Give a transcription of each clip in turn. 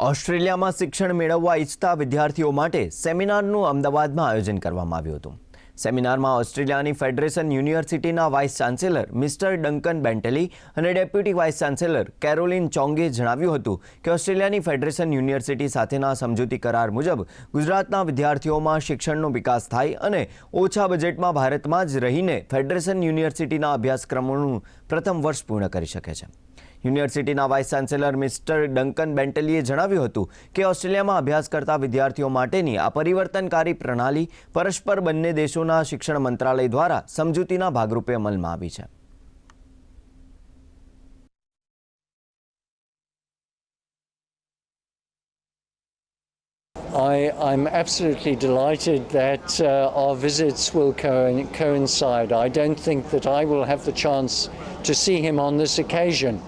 ઓસ્ટ્રેલિયામાં શિક્ષણ મેળવવા ઈચ્છતા વિદ્યાર્થીઓ માટે સેમિનારનું અમદાવાદમાં આયોજન કરવામાં આવ્યું હતું. સેમિનારમાં ઓસ્ટ્રેલિયાની ફેડરેશન યુનિવર્સિટીના vice chancellor mister Duncan Bentley and deputy vice chancellor Caroline ચોંગે જણાવ્યું હતું કે ઓસ્ટ્રેલિયાની ફેડરેશન યુનિવર્સિટી સાથેના સમજૂતી કરાર મુજબ ગુજરાતના વિદ્યાર્થીઓમાં શિક્ષણનો વિકાસ થાય અને ઓછા બજેટમાં ભારતમાં જ રહીને ફેડરેશન યુનિવર્સિટીના અભ્યાસક્રમોનું પ્રથમ વર્ષ પૂર્ણ કરી શકે છે. યુનિવર્સિટીના વાઇસ ચાન્સેલર મિસ્ટર ડંકન બેન્ટલીએ જણાવ્યું હતું કે ઓસ્ટ્રેલિયામાં અભ્યાસ કરતા વિદ્યાર્થીઓ માટેની આ પરિવર્તનકારી પ્રણાલી પરસ્પર બંને દેશોના શિક્ષણ મંત્રાલય દ્વારા સમજૂતીના ભાગરૂપે અમલમાં આવી છે I, I'm absolutely delighted that uh, our visits will co- coincide. I don't think that I will have the chance to see him on this occasion,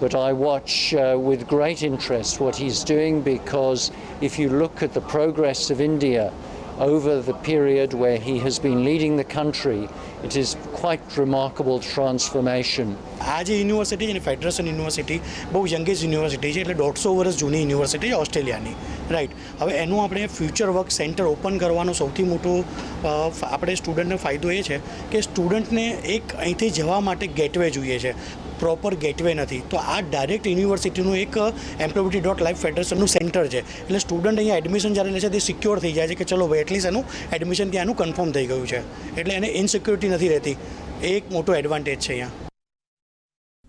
but I watch uh, with great interest what he's doing because if you look at the progress of India over the period where he has been leading the country, it is quite remarkable transformation. આ જે university છે ને federation university બહુ youngest university છે એટલે દોઢસો વર્ષ જૂની યુનિવર્સિટી છે ઓસ્ટ્રેલિયાની રાઈટ હવે એનું આપણે ફ્યુચર વર્ક સેન્ટર ઓપન કરવાનો સૌથી મોટો અ, ફ- આપણે સ્ટુડન્ટને ફાયદો એ છે કે સ્ટુડન્ટને એક અહીંથી જવા માટે ગેટવે જોઈએ છે પ્રોપર ગેટવે નથી. તો આ ડાયરેક્ટ યુનિવર્સિટીનું એક એમ્પ્લોયબિલિટી ડોટ લાઈફ ફેડરેશનનું સેન્ટર છે. એટલે સ્ટુડન્ટ અહીંયા એડમિશન જ્યારે લે છે, તે સિક્યોર થઈ જાય છે કે ચલો ભાઈ એટલીસ્ટ એનું એડમિશન ત્યાંનું કન્ફર્મ થઈ ગયું છે. એટલે એને ઇનસિક્યોરિટી નથી રહેતી. એ એક મોટો એડવાન્ટેજ છે અહીંયા.